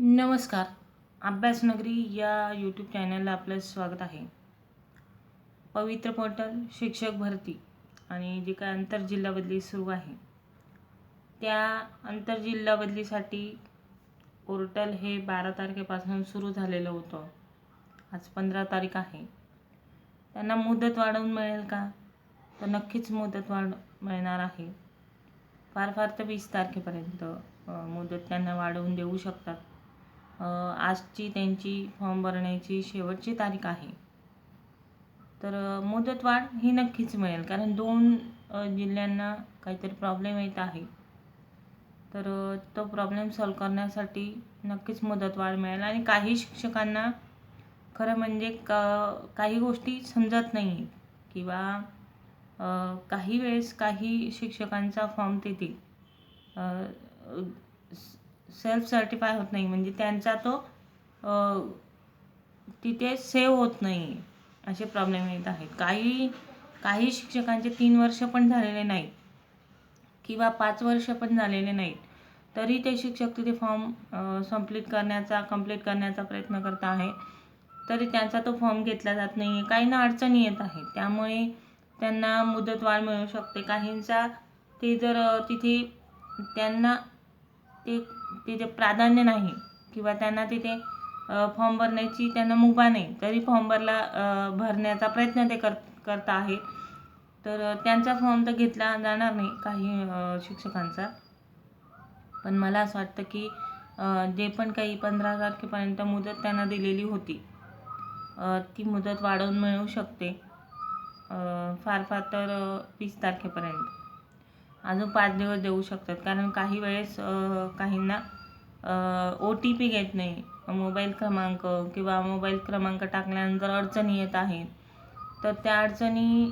नमस्कार. अभ्यासनगरी या यूट्यूब चॅनलला आपलं स्वागत आहे. पवित्र पोर्टल शिक्षक भरती आणि जे काय आंतरजिल्हा बदली सुरू आहे. त्या आंतरजिल्हा बदलीसाठी पोर्टल हे बारा तारखेपासून सुरू झालेलं होतं. आज पंधरा तारीख आहे. त्यांना मुदत वाढवून मिळेल का? तर नक्कीच मुदत वाढ मिळणार आहे. फार फार तर वीस तारखेपर्यंत मुदत त्यांना वाढवून देऊ शकतात. आजची त्यांची फॉर्म भरण्याची शेवटची तारीख आहे. तर मुदतवाढ ही नक्कीच मिळेल. कारण दोन जिल्ह्यांना काहीतरी प्रॉब्लेम येत आहे. तर तो प्रॉब्लेम सॉल्व करण्यासाठी नक्कीच मुदतवाढ मिळेल. आणि काही शिक्षकांना खरं म्हणजे का काही गोष्टी समजत नाही आहेत किंवा काही वेळेस काही शिक्षकांचा फॉर्म देतील सेल्फ सर्टिफाय होत नाही. म्हणजे त्यांचा तो तिथे सेव्ह होत नाही. असे प्रॉब्लेम येत आहेत. काही काही शिक्षकांचे तीन वर्ष पण झालेले नाहीत. किंवा पाच वर्ष पण झालेले नाहीत. तरी ते शिक्षक तिथे फॉर्म संप्लीट करण्याचा कंप्लीट करण्याचा प्रयत्न करत आहे. तरी त्यांचा तो फॉर्म घेतला जात नाही आहे काहींना अडचणी येत आहेत. त्यामुळे त्यांना मुदतवाढ मिळू शकते. काहींचा ते जर तिथे त्यांना ते तिथे प्राधान्य नाही. किंवा त्यांना तिथे फॉर्म भरण्याची त्यांना मुभा नाही. तरी फॉर्म भरला भरण्याचा प्रयत्न ते कर करत आहे तर त्यांचा फॉर्म तर घेतला जाणार नाही काही शिक्षकांचा. पण मला असं वाटतं की जे पण काही पंधरा तारखेपर्यंत मुदत त्यांना दिलेली होती ती मुदत वाढवून मिळू शकते फार फार तर वीस तारखेपर्यंत. अजून पाच दिवस देऊ शकतात. कारण काही वेळेस काहींना ओ टी पी घेत नाही. मोबाईल क्रमांक किंवा मोबाईल क्रमांक टाकल्यानंतर अडचणी येत आहेत. तर त्या अडचणी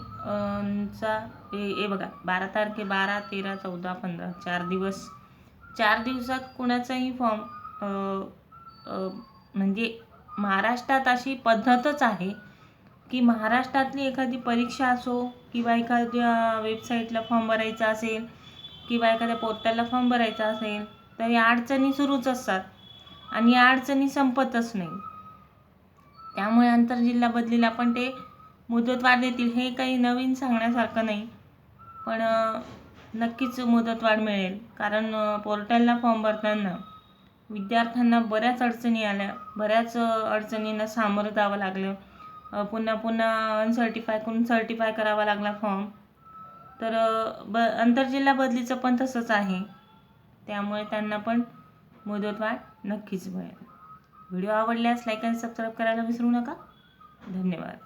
चा हे हे बघा बारा तारखे बारा तेरा चौदा पंधरा चार दिवस. चार दिवसात कुणाचाही फॉर्म म्हणजे महाराष्ट्रात अशी पद्धतच आहे की महाराष्ट्रातली एखादी परीक्षा असो किंवा एखाद्या वेबसाईटला फॉर्म भरायचा असेल किंवा एखाद्या पोर्टलला फॉर्म भरायचा असेल तर या अडचणी सुरूच असतात आणि या अडचणी संपतच नाही. त्यामुळे आंतरजिल्हा बदलीला पण ते मुदतवाढ देतील हे काही नवीन सांगण्यासारखं नाही. पण नक्कीच मुदतवाढ मिळेल कारण पोर्टलला फॉर्म भरताना विद्यार्थ्यांना बऱ्याच अडचणी आल्या बऱ्याच अडचणींना सामोरं जावं लागलं. पुन्हा पुन्हा अनसर्टिफाय करून सर्टिफाय करावा लागला फॉर्म तर ब आंतरजिल्हा बदलीचं पण तसंच आहे. त्यामुळे त्यांना पण मुदतवाढ नक्कीच मिळेल. व्हिडिओ आवडल्यास लाईक आणि सबस्क्राईब करायला विसरू नका. धन्यवाद.